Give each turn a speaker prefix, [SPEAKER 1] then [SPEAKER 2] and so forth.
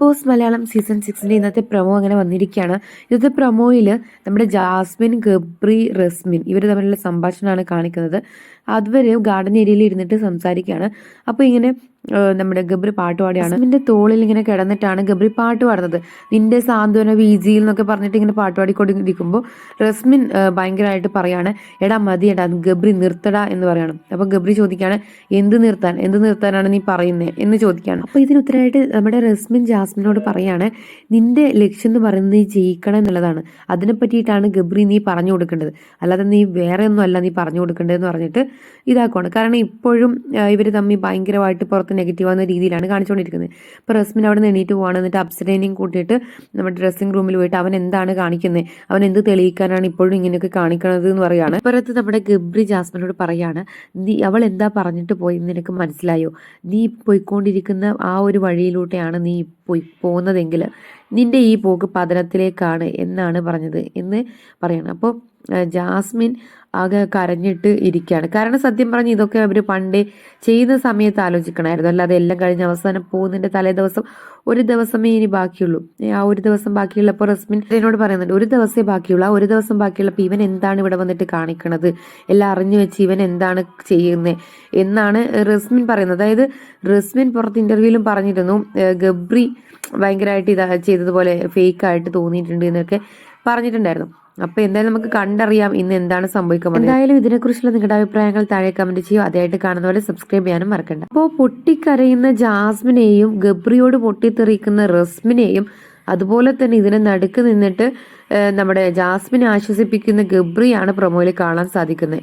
[SPEAKER 1] Boss Malayalam season സിക്സിന്റെ ഇന്നത്തെ promo അങ്ങനെ വന്നിരിക്കുകയാണ്. ഇന്നത്തെ പ്രൊമോയിൽ നമ്മുടെ ജാസ്മിൻ ഗബ്രി റസ്മിൻ ഇവർ തമ്മിലുള്ള സംഭാഷണമാണ് കാണിക്കുന്നത്. അതുവരെ ഗാർഡൻ ഏരിയയിൽ ഇരുന്നിട്ട് സംസാരിക്കുകയാണ്. അപ്പോൾ ഇങ്ങനെ നമ്മുടെ ഗബ്രി പാട്ട് പാടിയാണ്. നിന്റെ തോളിൽ ഇങ്ങനെ കിടന്നിട്ടാണ് ഗബ്രി പാട്ട് പാടുന്നത്. നിന്റെ സാന്ത്വന വീജിയിൽ എന്നൊക്കെ പറഞ്ഞിട്ട് ഇങ്ങനെ പാട്ട് പാടിക്കൊണ്ടിരിക്കുമ്പോൾ റസ്മിൻ ഭയങ്കരമായിട്ട് പറയാണ് എടാ മതി എടാ ഗബ്രി നിർത്തടാ എന്ന് പറയാണ്. അപ്പോൾ ഗബ്രി ചോദിക്കുകയാണ് എന്ത് നിർത്താൻ? എന്ത് നിർത്താനാണ് നീ പറയുന്നത് എന്ന് ചോദിക്കുകയാണ് അപ്പോൾ ഇതിന് ഉത്തരമായിട്ട് നമ്മുടെ റസ്മിൻ ജാസ്മിനോട് പറയാണ് നിന്റെ ലക്ഷ്യം എന്ന് പറയുന്നത് നീ ജയിക്കണം എന്നുള്ളതാണ്. അതിനെ പറ്റിയിട്ടാണ് ഗബ്രി നീ പറഞ്ഞു കൊടുക്കേണ്ടത്. അല്ലാതെ നീ വേറെ ഒന്നും അല്ല നീ പറഞ്ഞു കൊടുക്കേണ്ടതെന്ന് പറഞ്ഞിട്ട് ഇതാക്കുവാണ്. കാരണം ഇപ്പോഴും ഇവർ തമ്മിൽ ഭയങ്കരമായിട്ട് പുറത്ത് നെഗറ്റീവ് ആവുന്ന രീതിയിലാണ് കാണിച്ചുകൊണ്ടിരിക്കുന്നത് അപ്പോൾ റസ്മിൻ അവിടെ നിന്ന് എണീറ്റ് പോവാണ്. എന്നിട്ട് അപ്സരേനെയും കൂട്ടിയിട്ട് നമ്മുടെ ഡ്രസ്സിംഗ് റൂമിൽ പോയിട്ട് അവൻ എന്താണ് കാണിക്കുന്നത് അവൻ എന്ത് തെളിയിക്കാനാണ് ഇപ്പോഴും ഇങ്ങനെയൊക്കെ കാണിക്കണത് എന്ന് പറയാണ് പുറത്ത് നമ്മുടെ ഗബ്രി ജാസ്മിനോട് പറയാണ് നീ അവൾ എന്താ പറഞ്ഞിട്ട് പോയി നിനക്ക് മനസ്സിലായോ? നീ പോയിക്കൊണ്ടിരിക്കുന്ന ആ ഒരു വഴിയിലൂടെയാണ് നീ പോയി പോകുന്നതെങ്കിൽ നിന്റെ ഈ പോക്ക് പതനത്തിലേക്കാണ് എന്നാണ് പറഞ്ഞത് എന്ന് പറയണം. അപ്പോൾ ജാസ്മിൻ ആകെ കരഞ്ഞിട്ട് ഇരിക്കുകയാണ്. കാരണം സത്യം പറഞ്ഞ് ഇതൊക്കെ അവർ പണ്ടേ ചെയ്യുന്ന സമയത്ത് ആലോചിക്കണമായിരുന്നു. അല്ലാതെ എല്ലാം കഴിഞ്ഞ അവസാനം പോകുന്നതിന്റെ തലേ ദിവസം ഒരു ദിവസമേ ഇനി ബാക്കിയുള്ളൂ. ആ ഒരു ദിവസം ബാക്കിയുള്ളപ്പോൾ റസ്മിൻ എന്നോട് പറയുന്നുണ്ട് ഒരു ദിവസമേ ബാക്കിയുള്ളൂ. ആ ഒരു ദിവസം ബാക്കിയുള്ളപ്പോൾ ഇവൻ എന്താണ് ഇവിടെ വന്നിട്ട് കാണിക്കണത്? എല്ലാം അറിഞ്ഞു വെച്ച് ഇവൻ എന്താണ് ചെയ്യുന്നത് എന്നാണ് റസ്മിൻ പറയുന്നത്. അതായത് റസ്മിൻ പുറത്ത് ഇന്റർവ്യൂവിലും പറഞ്ഞിരുന്നു ഗബ്രി ഭയങ്കരമായിട്ട് ഇതാ ചെയ്തതുപോലെ ഫേക്ക് ആയിട്ട് തോന്നിയിട്ടുണ്ട് എന്നൊക്കെ പറഞ്ഞിട്ടുണ്ടായിരുന്നു. അപ്പൊ എന്തായാലും നമുക്ക് കണ്ടറിയാം ഇന്ന് എന്താണ് സംഭവിക്കാൻ പോകുന്നത്. എന്തായാലും ഇതിനെക്കുറിച്ചുള്ള നിങ്ങളുടെ അഭിപ്രായങ്ങൾ താഴെ കമന്റ് ചെയ്യും അതായിട്ട് കാണുന്ന പോലെ സബ്സ്ക്രൈബ് ചെയ്യാനും മറക്കണ്ട. അപ്പോൾ പൊട്ടിക്കരയുന്ന ജാസ്മിനെയും ഗബ്രിയോട് പൊട്ടിത്തെറിക്കുന്ന റസ്മിനെയും അതുപോലെ തന്നെ ഇതിനെ നടുക്ക് നിന്നിട്ട് നമ്മുടെ ജാസ്മിനെ ആശ്വസിപ്പിക്കുന്ന ഗബ്രിയാണ് പ്രൊമോയിൽ കാണാൻ സാധിക്കുന്നത്.